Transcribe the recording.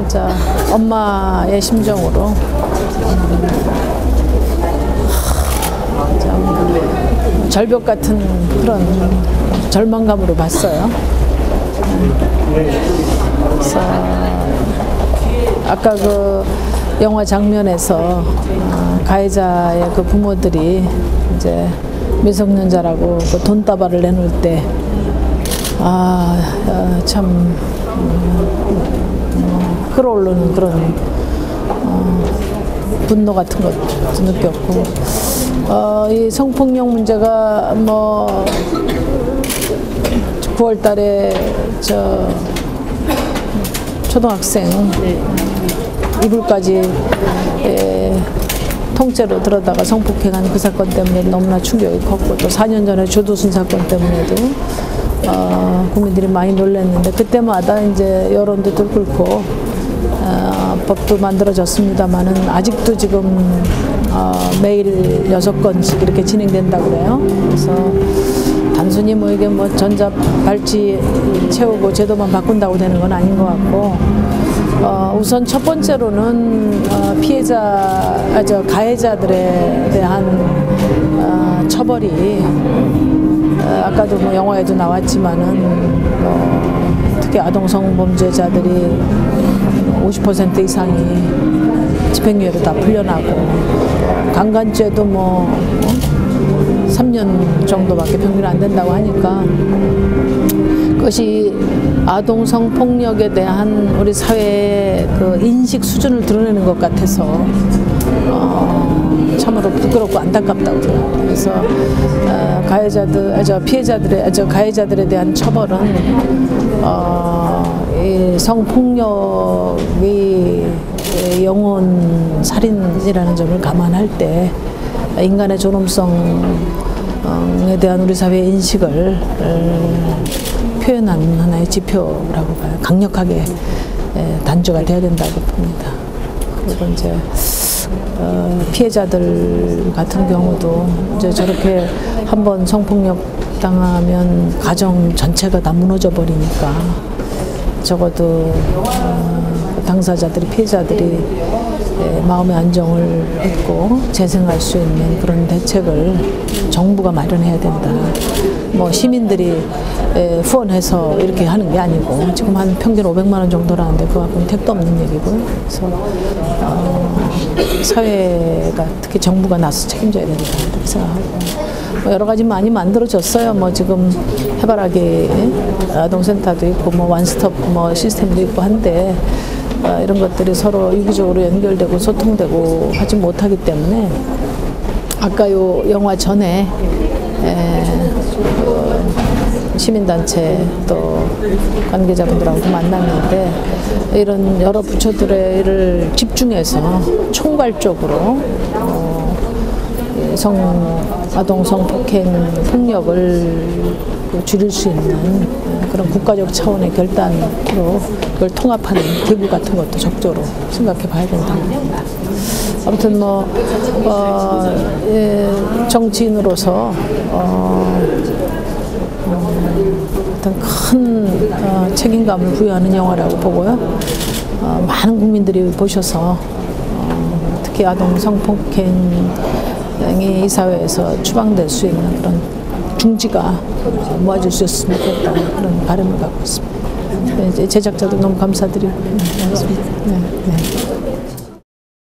진짜 엄마의 심정으로 음, 참 절벽 같은 그런 절망감으로 봤어요. 그래서 아까 그 영화 장면에서 어, 가해자의 그 부모들이 이제 미성년자라고 그 돈다발을 내놓을 때 아, 어, 참 끌어오르는 그런 어, 분노 같은 것도 느꼈고. 어, 이 성폭력 문제가 뭐 9월 달에 저 초등학생 이불까지 에, 통째로 들어다가 성폭행한 그 사건 때문에 너무나 충격이 컸고 또 4년 전에 조두순 사건 때문에도 어, 국민들이 많이 놀랐는데 그때마다 이제 여론도 들끓고 어, 법도 만들어졌습니다만은 아직도 지금 어, 매일 여섯 건씩 이렇게 진행된다고 그래요. 그래서 단순히 뭐 이게 뭐 전자 발찌 채우고 제도만 바꾼다고 되는 건 아닌 것 같고 어, 우선 첫 번째로는 어, 피해자, 아, 저 가해자들에 대한 어, 처벌이 어, 아까도 뭐 영화에도 나왔지만은 뭐 특히 아동 성범죄자들이 50% 이상이 집행유예로 다 풀려나고 강간죄도 뭐 어? 3년 정도밖에 평균 안 된다고 하니까 그것이 아동 성폭력에 대한 우리 사회의 그 인식 수준을 드러내는 것 같아서 어, 참으로 부끄럽고 안타깝다고 생각합니다. 그래서 어, 가해자들, 아, 저 피해자들의, 아, 저 가해자들에 대한 처벌은 어, 이 성폭력이 영혼 살인이라는 점을 감안할 때 인간의 존엄성에 대한 우리 사회의 인식을 어, 표현한 하나의 지표라고 봐요. 강력하게 단주가 돼야 된다고 봅니다. 그리고 이제 어, 피해자들 같은 경우도 이제 저렇게 한번 성폭력 당하면 가정 전체가 다 무너져 버리니까 적어도 어, 당사자들이 피해자들이 예, 마음의 안정을 얻고 재생할 수 있는 그런 대책을 정부가 마련해야 된다. 뭐 시민들이 예, 후원해서 이렇게 하는 게 아니고 지금 한 평균 500만 원 정도라는데 그만큼 택도 없는 얘기고요. 그래서 어, 사회가 특히 정부가 나서 책임져야 된다 생각하고 뭐 여러 가지 많이 만들어졌어요. 뭐 지금 해바라기 아동센터도 있고 뭐 완스톱 뭐 시스템도 있고 한데 어, 이런 것들이 서로 유기적으로 연결되고 소통되고 하지 못하기 때문에 아까 요 영화 전에 에, 그 시민단체 또 관계자분들하고도 만났는데 이런 여러 부처들의 일을 집중해서 총괄적으로 어, 성 아동 성폭행 폭력을 줄일 수 있는 그런 국가적 차원의 결단으로 그걸 통합하는 기구 같은 것도 적극적으로 생각해 봐야 된다고 봅니다. 아무튼 뭐 어, 예, 정치인으로서 어, 어떤 큰 어, 책임감을 부여하는 영화라고 보고요. 어, 많은 국민들이 보셔서 어, 특히 아동 성폭행 이 이 사회에서 추방될 수 있는 그런 중지가 모아질 수 있으면 좋겠다는 그런 바람을 갖고 있습니다. 네, 제작자도 너무 감사드리고 네, 네.